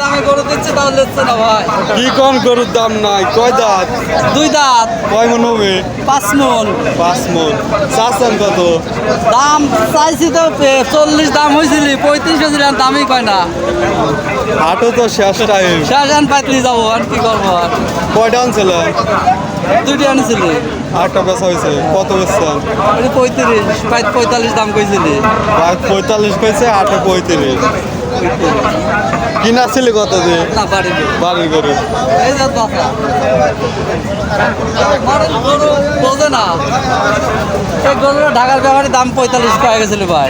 দামে গরু দিচ্ছে তাহলে দিচ্ছে না ভাই। কি কোন গরুর দাম নাই? কয় দাঁত? দুই দাঁত। কয় মন হবে? পাঁচ মন। পাঁচ মন। চাচ্ছেন কত? দাম চাইছি তো চল্লিশ দাম হয়েছিল পঁয়ত্রিশ হয়েছিল দামই কয় না। হাটও তো শেষ টাইম শেষ আন পাইতলি যাব আর কি করব আর। কয়টা আনছিলেন দুইটি আনিছিলি। আটটা বেচা হয়েছে। কত বেচছেন? পঁয়ত্রিশ পঁয়তাল্লিশ দাম কইছিলি। পঁয়তাল্লিশ কইছে আটে পঁয়ত্রিশ। কিনা ছিল কত বাড়ির গরু। যে বোঝে না। এই গরুটা ঢাকার ব্যাপারে দাম পঁয়তাল্লিশ কয়ে গেছিল ভাই।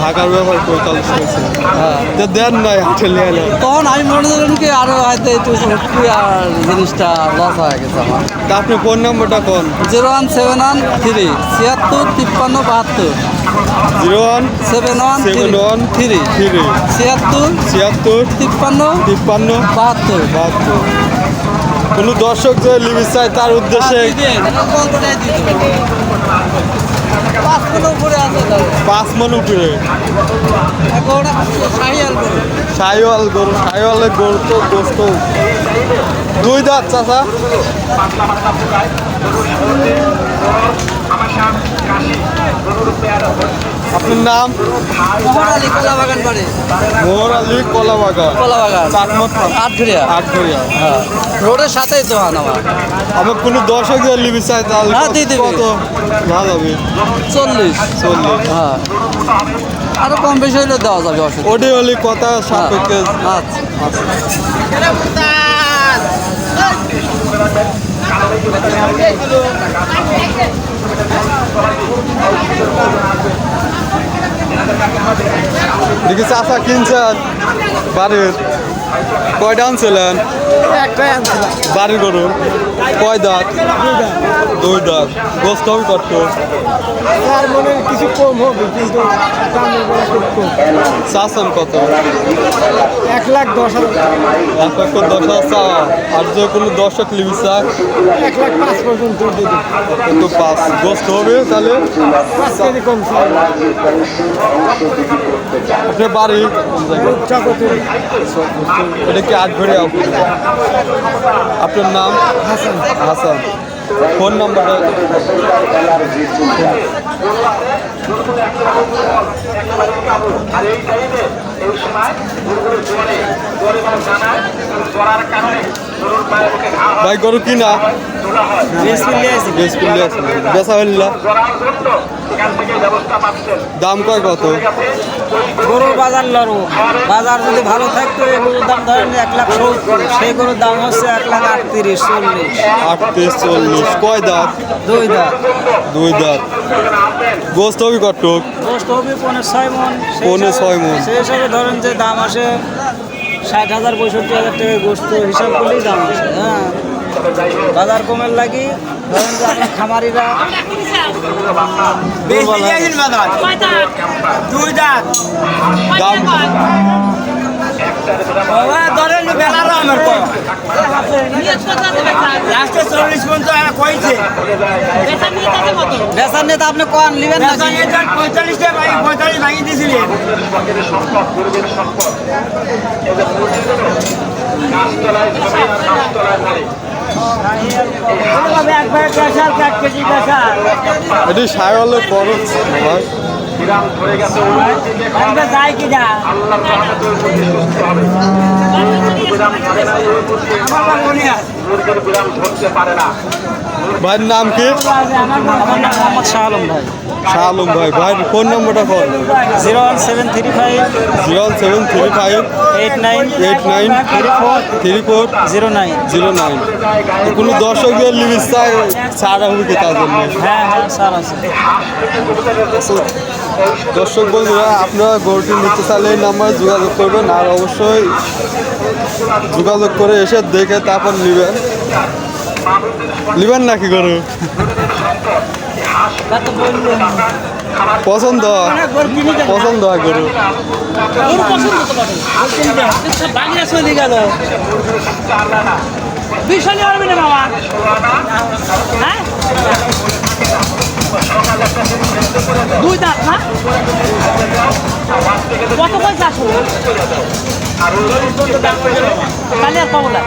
ঢাকার ব্যাপার পঁয়তাল্লিশ কইছে হ্যাঁ। তো দেন নাই হাটে নিয়ে তখন আমি মনে কি আরও হয়তো একটু একটু আর জিনিসটা লস হয়ে গেছে আমার। আপনি ফোন নাম্বারটা কোন? Zero one seven one three ছিয়াত্তর তিপ্পান্ন বাহাত্তর। Zero one seven one seven one three. Three. ছিয়াত্তর ছিয়াত্তর তিপ্পান্ন তিপ্পান্ন বাহাত্তর। বাহাত্তর। কোনো দর্শক যে লিমিট তার উদ্দেশ্যে পাঁচ উপরে আছে মন গরু সাইওয়াল গরু সাইওয়ালের গরু তো গোস্ত দুই দাঁত চাচা। আপনার নাম? মোহর আলী কলা বাগান বাড়ি। মোহর আলী আটঘরিয়া। আটঘরিয়া। হ্যাঁ। রোডের সাথেই তো আমার। আমার কোনো দর্শক লিমিট চায় তাহলে হ্যাঁ, দিয়ে দিবে। কত? ভালো হবে। চল্লিশ। চল্লিশ। হ্যাঁ। আরও কম বেশি হলে দেওয়া যাবে অসুবিধা ওটি হলে কথা সাপেক্ষে হ্যাঁ, আচ্ছা। দেখি চাষা কিনছেন বাড়ির। কয়টা আনছিলেন? বাড়ির গরু কয় দাঁত? দুই দাঁত। গোস্ত হবে কত? তার কিছু কম হবে কিন্তু কত? এক লাখ দশ হাজার। এক লক্ষ দশ হাজার আর যে কোনো দর্শক লিবি চাক এক লাখ পাঁচ পর্যন্ত কত পাঁচ গোস্ত হবে তাহলে। পাঁচ কেজি কম আপনার বাড়ি? এটা কি আট ঘরে আপনার নাম? হাসান। হাসান। ফোন নাম্বারটা? আর এই টাইমে গরুগুলো জোরে জোরে মানে জানায় জোরার কারণে ভাই গরু ব্যবস্থা পাচ্ছেন দাম কয় কত? গরুর বাজার লড়ো। বাজার যদি ভালো থাকতো গরুর দাম ধরেন এক লাখ সত্তর সেই গরুর দাম হচ্ছে এক লাখ আটত্রিশ চল্লিশ। আটত্রিশ চল্লিশ। কয় দাঁত? দুই দাঁত। দুই দাঁত। গোস্ত হবে কটক গোস্ত হবে পনেরো ছয় মন। সেই পৌনে হিসাবে- ছয় মণ। সেই হিসাবে ধরেন যে দাম আসে ষাট হাজার পঁয়ষট্টি হাজার টাকা গোস্ত হিসাব করলেই দাম আছে হ্যাঁ। বাজার কমের লাগি ধরেন যে আপনার খামারিরা দুই দাঁত। দাম ধরেন লাস্টে চল্লিশ পর্যন্ত কইছে। বেচার নেতা আপনি কন নেবেন পঁয়তাল্লিশটা পঁয়তাল্লিশ ভাঙি দিয়েছিলেন। এটি সায়লের খরচ ভাই ধরে গেছে আল্লাহ হবে। ভাইয়ের নাম কি? শাহ ভাই। ভাইয়ের ফোন নম্বরটা phone zero one seven three five, zero seven three five, eight nine eight nine three four three four, zero nine. Zero nine কোনো দর্শকদের লিমিট চায় ছাড়া হবে কি তার জন্য? হ্যাঁ হ্যাঁ আছে। দর্শক বন্ধুরা, আপনারা গরুটি নিতে চাইলে এই যোগাযোগ করবেন আর অবশ্যই যোগাযোগ করে এসে দেখে তারপর নেবেন। নেবেন নাকি গরু? পছন্দ? পছন্দ হয় গরু? বাবা? হ্যাঁ? দুই দাঁত না? কত করে দাঁত যাবে তাহলে আর পাবো না